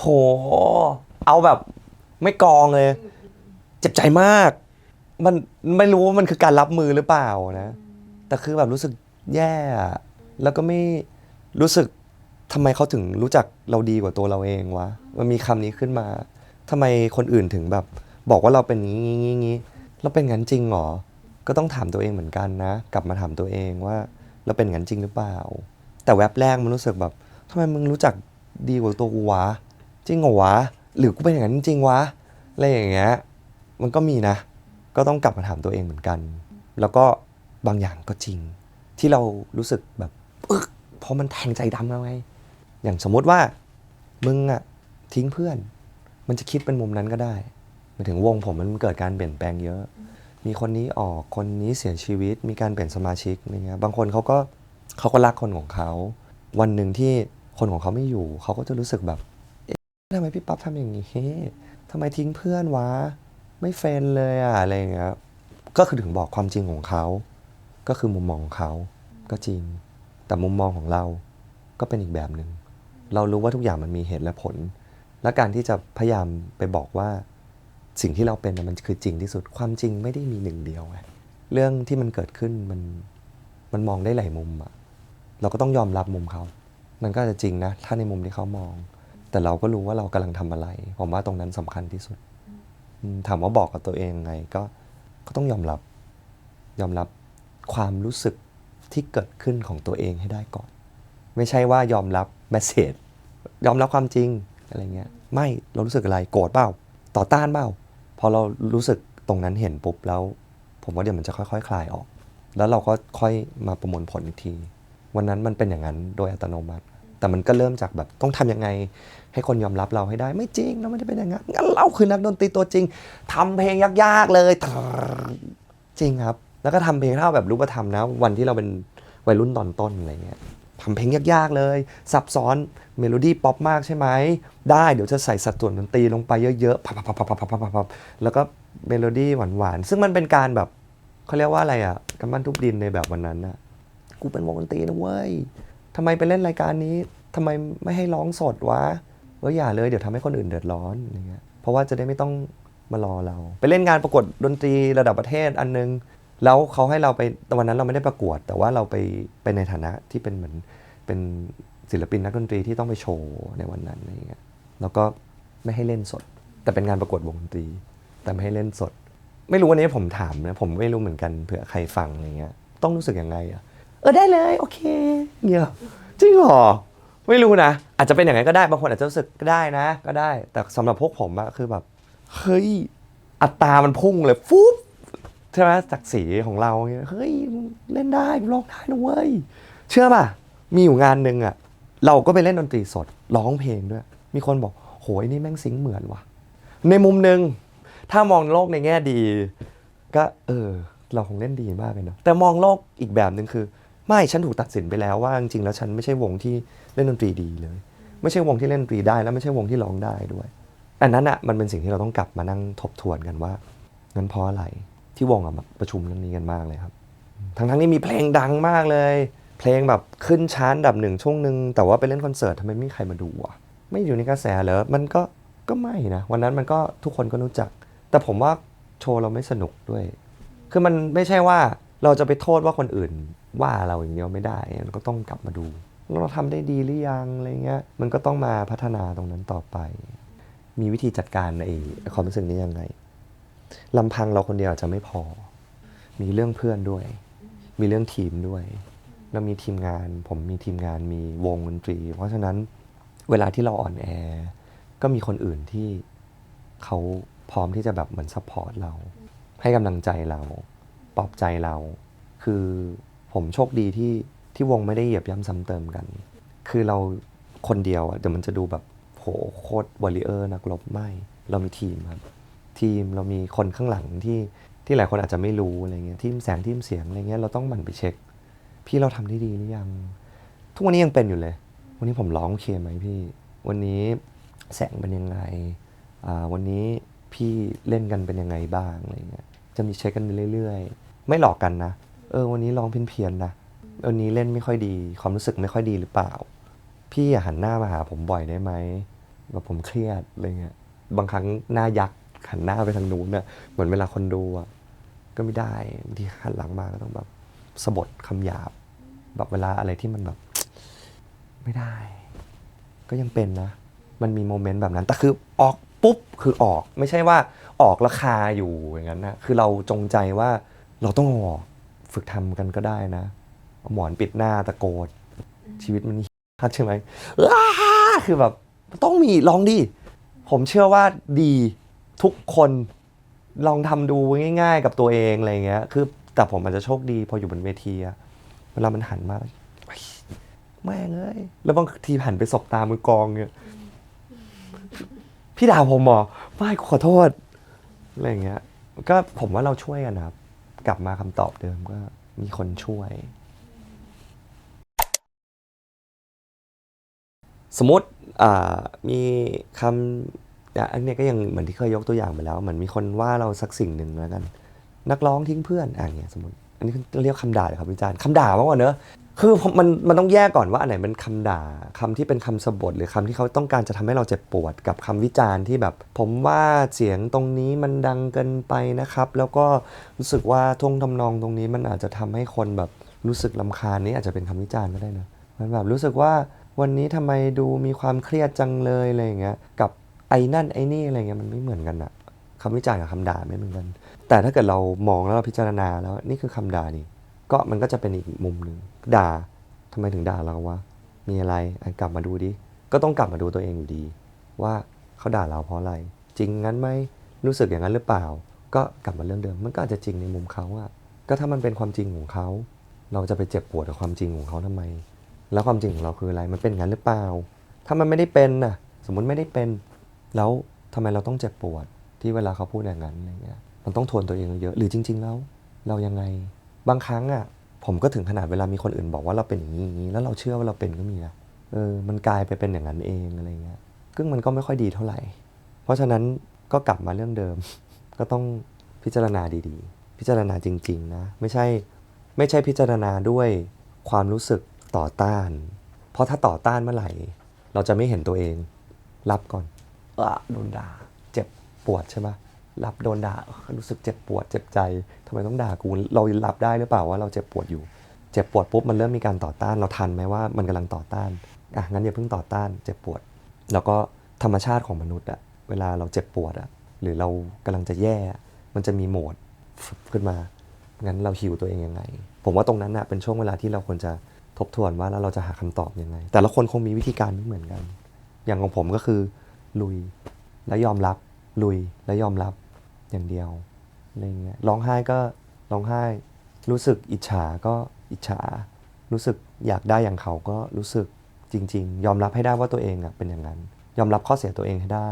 โห เอาแบบไม่กองเลย เจ็บใจมาก มันไม่รู้ว่ามันคือการรับมือหรือเปล่านะ แต่คือแบบรู้สึกแย่ แล้วก็ไม่รู้สึกทำไมเขาถึงรู้จักเราดีกว่าตัวเราเองวะ มันมีคำนี้ขึ้นมาทำไมคนอื่นถึงแบบ บอกว่าเราเป็นงี้งี้งี้งี้เราเป็นงั้นจริงหรอ ก็ต้องถามตัวเองเหมือนกันนะ กลับมาถามตัวเองว่า เราเป็นงั้นจริงหรือเปล่า แต่แวบแรกมันรู้สึกแบบทำไมมึงรู้จักดีกว่าตัวกูวะ จริงเหรอวะ หรือกูเป็นอย่างนั้นจริงวะอะไรอย่างเงี้ยมันก็มีนะ ก็ต้องกลับมาถามตัวเองเหมือนกัน แล้วก็บางอย่างก็จริง ที่เรารู้สึกแบบอึกเพราะมันแทงใจดำเราไง อย่างสมมติว่า มึงอะทิ้งเพื่อน มันจะคิดเป็นมุมนั้นก็ได้มาถึงวงผมมันเกิดการเปลี่ยนแปลงเยอะ มีคนนี้ออกคนนี้เสียชีวิต มีการเปลี่ยนสมาชิกอะไรเงี้ยบางคนเขาก็เขาก็รักคนของเขา วันหนึ่งที่คนของเขาไม่อยู่ เขาก็จะรู้สึกแบบ ทำไมพี่ปั๊บทำอย่างนี้ทำไมทิ้งเพื่อนวะ ไม่เฟนเลยอะอะไรอย่างเงี้ย ก็คือถึงบอกความจริงของเขา ก็คือมุมมองของเขา ก็จริง แต่มุมมองของเรา ก็เป็นอีกแบบหนึ่ง เรารู้ว่าทุกอย่างมันมีเหตุและผล และการที่จะพยายามไปบอกว่าสิ่งที่เราเป็นมันคือจริงที่สุด ความจริงไม่ได้มีหนึ่งเดียวไง เรื่องที่มันเกิดขึ้นมันมันมองได้หลายมุมอะเราก็ต้องยอมรับมุมเขา มันก็จะจริงนะ ถ้าในมุมที่เขามอง แต่เราก็รู้ว่าเรากำลังทำอะไร ผมว่าตรงนั้นสำคัญที่สุด ถามว่าบอกกับตัวเองไงก็ก็ต้องยอมรับ ยอมรับความรู้สึกที่เกิดขึ้นของตัวเองให้ได้ก่อน ไม่ใช่ว่ายอมรับแมสเซจยอมรับความจริงอะไรเงี้ย ไม่เรารู้สึกอะไรโกรธเปล่าต่อต้านเปล่าพอเรารู้สึกตรงนั้นเห็นปุ๊บแล้ว ผมว่าเดี๋ยวมันจะค่อยๆคลายออก แล้วเราก็ค่อยมาประมวลผลอีกที วันนั้นมันเป็นอย่างนั้นโดยอัตโนมัติ แต่มันก็เริ่มจากแบบต้องทำยังไง ให้คนยอมรับเราให้ได้ไม่จริงเราไม่ได้เป็นอย่างนั้นงั้นเราคือนักดนตรีตัวจริงทำเพลงยากๆเลยจริงครับ แล้วก็ทำเพลงเท่าแบบรูปธรรมนะ วันที่เราเป็นวัยรุ่นตอนต้นอะไรเงี้ยทำเพลงยากๆเลย ซับซ้อนเมโลดี้ป๊อปมากใช่ไหมได้เดี๋ยวจะใส่สัดส่วนดนตรีลงไปเยอะๆพับพับพับพับพับพับพับแล้วก็เมโลดี้หวานๆซึ่งมันเป็นการแบบเขาเรียกว่าอะไรอะกำมันทุบดินในแบบวันนั้นน่ะกูเป็นวงดนตรีนะเว้ย ทำไมไปเล่นรายการนี้ทำไมไม่ให้ร้องสดวะเว่าอย่าเลยเดี๋ยวทำให้คนอื่นเดือดร้อนอย่างเงี้ยเพราะว่าจะได้ไม่ต้องมารอเรา ไปเล่นงานประกวดดนตรีระดับประเทศอันนึง แล้วเขาให้เราไปแต่วันนั้นเราไม่ได้ประกวด แต่ว่าเราไปไปในฐานะที่เป็นเหมือนเป็นศิลปินนักดนตรีที่ต้องไปโชว์ในวันนั้นอะไรเงี้ยแล้วก็ไม่ให้เล่นสด แต่เป็นงานประกวดวงดนตรี แต่ไม่ให้เล่นสด ไม่รู้วันนี้ผมถามนะผมไม่รู้เหมือนกันเผื่อใครฟังอะไรเงี้ยต้องรู้สึกยังไงอะ เออได้เลยโอเคเงี้ยจริงเหรอไม่รู้นะ อาจจะเป็นอย่างนั้นก็ได้บางคนอาจจะรู้สึกก็ได้นะ ก็ได้ แต่สำหรับพวกผมอะคือแบบเฮ้ยอัตรามันพุ่งเลยฟุ๊บใช่ไหมจากสีของเราเฮ้ยเล่นได้ร้องได้นะเว้ยเชื่อป่ะมีอยู่งานหนึ่งอะเราก็ไปเล่นดนตรีสดร้องเพลงด้วย มีคนบอกโหยนี่แม่งซิงเหมือนว่ะ ในมุมหนึ่งถ้ามองโลกในแง่ดี ก็เออ เราคงเล่นดีมากเลยเนาะแต่มองโลกอีกแบบหนึ่งคือ ไม่ฉันถูกตัดสินไปแล้วว่าจริงๆแล้วฉันไม่ใช่วงที่เล่นดนตรีดีเลย ไม่ใช่วงที่เล่นดนตรีได้แล้วไม่ใช่วงที่ร้องได้ด้วยอันนั้นอะมันเป็นสิ่งที่เราต้องกลับมานั่งทบทวนกันว่างั้นเพราะอะไรที่วงอะมาประชุมเรื่องนี้กันมากเลยครับ ทั้งทั้งๆที่มีเพลงดังมากเลย เพลงแบบขึ้นชาร์ตอันดับหนึ่งช่วงหนึ่งแต่ว่าไปเล่นคอนเสิร์ตทำไมไม่มีใครมาดูอะไม่อยู่ในกระแสเหรอมันก็ก็ไม่นะวันนั้นมันก็ทุกคนก็รู้จัก แต่ผมว่าโชว์เราไม่สนุกด้วย คือมันไม่ใช่ว่า เราจะไปโทษว่าคนอื่นว่าเราอย่างเดียวไม่ได้เราก็ต้องกลับมาดูเราทำได้ดีหรือยังอะไรเงี้ยมันก็ต้องมาพัฒนาตรงนั้นต่อไป มีวิธีจัดการไอ้ความรู้สึกนี้ยังไงลำพังเราคนเดียวอาจจะไม่พอ มีเรื่องเพื่อนด้วย มีเรื่องทีมด้วย เรามีทีมงาน ผมมีทีมงานมีวงดนตรี เพราะฉะนั้นเวลาที่เราอ่อนแอ ก็มีคนอื่นที่เขาพร้อมที่จะแบบเหมือนซัพพอร์ตเรา ให้กำลังใจเรา ลอบใจเรา คือผมโชคดีที่ที่วงไม่ได้เหยียบย่ำซ้ำเติมกัน คือเราคนเดียวอะเดี๋ยวมันจะดูแบบโหโคตรวอริเออร์นักรบไม่ เรามีทีมครับ ทีมเรามีคนข้างหลังที่ที่หลายคนอาจจะไม่รู้อะไรเงี้ยทีมแสงทีมเสียงอะไรเงี้ยเราต้องหมั่นไปเช็ค พี่เราทำได้ดีหรือยัง ทุกวันนี้ยังเป็นอยู่เลย วันนี้ผมร้องโอเคไหมพี่ วันนี้แสงเป็นยังไงอ่าวันนี้พี่เล่นกันเป็นยังไงบ้างอะไรเงี้ยจะมีเช็คกันไปเรื่อยๆ ไม่หลอกกันนะ เออ วันนี้ร้องเพี้ยนๆนะวันนี้เล่นไม่ค่อยดี ความรู้สึกไม่ค่อยดีหรือเปล่า พี่อย่าหันหน้ามาหาผมบ่อยได้ไหมแบบผมเครียดอะไรเงี้ย บางครั้งหน้ายักหันหน้าไปทางนู้นเนี่ยเหมือนเวลาคนดูอะก็ไม่ได้บางทีหันหลังมาก็ต้องแบบสะบดคำหยาบ แบบเวลาอะไรที่มันแบบ ไม่ได้ ก็ยังเป็นนะ มันมีโมเมนต์แบบนั้น แต่คือออกปุ๊บคือออก ไม่ใช่ว่าออกราคาอยู่อย่างนั้นนะ คือเราจงใจว่า เราต้องเอาออกฝึกทำกันก็ได้นะเอาหมอนปิดหน้าตะโกนชีวิตมันนี่ฮัดใช่ไหมอ้าคือแบบต้องมีลองดิ ผมเชื่อว่าดีทุกคนลองทำดูง่าย ๆ กับตัวเองอะไรเงี้ย คือแต่ผมอาจจะโชคดีพออยู่บนเวทีอะเวลามันหันมาแล้วเฮ้ยแม่งเอ้ยแล้วบางทีหันไปสบตามือกองเนี่ยพี่ด่าผมเหรอไม่ขอโทษอะไรอย่างเงี้ย ก็ผมว่าเราช่วยกันนะครับ กลับมาคำตอบเดิมก็มีคนช่วย สมมติมีคำอันนี้ก็ยังเหมือนที่เคยยกตัวอย่างไปแล้วเหมือนมีคนว่าเราสักสิ่งหนึ่งแล้วกัน นักร้องทิ้งเพื่อนอะอย่างเงี้ยสมมติอันนี้เรียกคำด่าเลยครับวิจารณ์คำด่ามากกว่าเนอะ คือมมันมันต้องแยกก่อนว่าอันไหนเป็นคำด่าคำที่เป็นคำสบทหรือคำที่เขาต้องการจะทำให้เราเจ็บปวดกับคำวิจารณ์ที่แบบ ผมว่าเสียงตรงนี้มันดังเกินไปนะครับ แล้วก็รู้สึกว่าท่วงทำนองตรงนี้มันอาจจะทำให้คนแบบรู้สึกลำคาญนี่อาจจะเป็นคำวิจารณ์ก็ได้นะมันแบบรู้สึกว่าวันนี้ทำไมดูมีความเครียดจังเลยอะไรอย่างเงี้ยกับไอ้นั่นไอ้นี่อะไรเงี้ยมันไม่เหมือนกันอะคำวิจารณ์กับคำด่าไม่เหมือนกัน แต่ถ้าเกิดเรามองแล้วเราพิจารณาแล้วนี่คือคำด่านี่ ก็มันก็จะเป็นอีกมุมหนึ่งด่าทำไมถึงด่าเราวะมีอะไรอกลับมาดูดิก็ต้องกลับมาดูตัวเองอยู่ดี ว่าเขาด่าเราเพราะอะไร จริงงั้นไหมรู้สึกอย่างนั้นหรือเปล่า ก็กลับมาเรื่องเดิม มันก็อาจจะจริงในมุมเขาอะก็ถ้ามันเป็นความจริงของเขา เราจะไปเจ็บปวดกับความจริงของเขาทำไม แล้วความจริงของเราคืออะไรมันเป็นงั้นหรือเปล่า ถ้ามันไม่ได้เป็นน่ะสมมุติไม่ได้เป็น แล้วทำไมเราต้องเจ็บปวดที่เวลาเขาพูดอย่างนั้นอะไรเงี้ยมันต้องทวนตัวเองเยอะหรือจริง ๆ แล้ว เรายังไง บางครั้งอะผมก็ถึงขนาดเวลามีคนอื่นบอกว่าเราเป็นอย่างนี้อย่างนี้แล้วเราเชื่อว่าเราเป็นก็มีนะเออมันกลายไปเป็นอย่างนั้นเองอะไรเงี้ยซึ่งมันก็ไม่ค่อยดีเท่าไหร่ เพราะฉะนั้นก็กลับมาเรื่องเดิม ก็ต้องพิจารณาดีๆ พิจารณาจริง ๆ นะ ไม่ใช่ไม่ใช่พิจารณาด้วยความรู้สึกต่อต้าน เพราะถ้าต่อต้านเมื่อไหร่ เราจะไม่เห็นตัวเอง รับก่อนเออโดนด่าเจ็บปวดใช่ไหม รับโดนด่ารู้สึกเจ็บปวดเจ็บใจทำไมต้องด่ากู เรารับได้หรือเปล่าว่าเราเจ็บปวดอยู่ เจ็บปวดปุ๊บมันเริ่มมีการต่อต้าน เราทันไหมว่ามันกำลังต่อต้านอะงั้นอย่าเพิ่งต่อต้าน เจ็บปวด แล้วก็ธรรมชาติของมนุษย์อะเวลาเราเจ็บปวดอะหรือเรากำลังจะแย่ มันจะมีโหมดขึ้นมางั้นเราฮิวตัวเองยังไง ผมว่าตรงนั้นน่ะเป็นช่วงเวลาที่เราควรจะทบทวนว่าแล้วเราจะหาคำตอบยังไง แต่ละคนคงมีวิธีการไม่เหมือนกัน อย่างของผมก็คือลุยและยอมรับ ลุยและยอมรับอย่างเดียวอะไรเงี้ยร้องไห้ก็ร้องไห้ รู้สึกอิจฉาก็อิจฉา รู้สึกอยากได้อย่างเขาก็รู้สึกจริง ๆ ยอมรับให้ได้ว่าตัวเองอะเป็นอย่างนั้น ยอมรับข้อเสียตัวเองให้ได้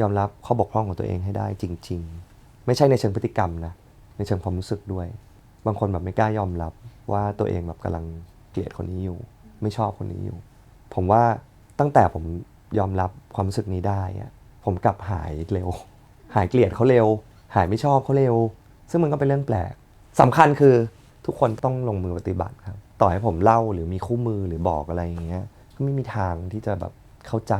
ยอมรับข้อบกพร่องของตัวเองให้ได้จริง ๆ ไม่ใช่ในเชิงพฤติกรรมนะในเชิงความรู้สึกด้วย บางคนแบบไม่กล้ายอมรับว่าตัวเองแบบกำลังเกลียดคนนี้อยู่ ไม่ชอบคนนี้อยู่ ผมว่าตั้งแต่ผมยอมรับความรู้สึกนี้ได้อะ ผมกลับหายเร็ว หายเกลียดเขาเร็ว หายไม่ชอบเขาเร็ว ซึ่งมันก็เป็นเรื่องแปลกสำคัญคือทุกคนต้องลงมือปฏิบัติครับ ต่อให้ผมเล่าหรือมีคู่มือหรือบอกอะไรอย่างเงี้ยก็ไม่มีทางที่จะแบบเข้าใจ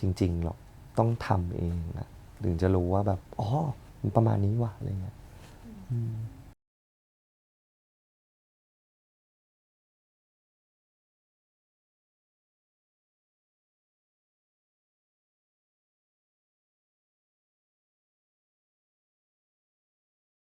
จริง ๆหรอกต้องทำเองอะถึงจะรู้ว่าแบบอ๋อประมาณนี้ว่ะอะไรเงี้ย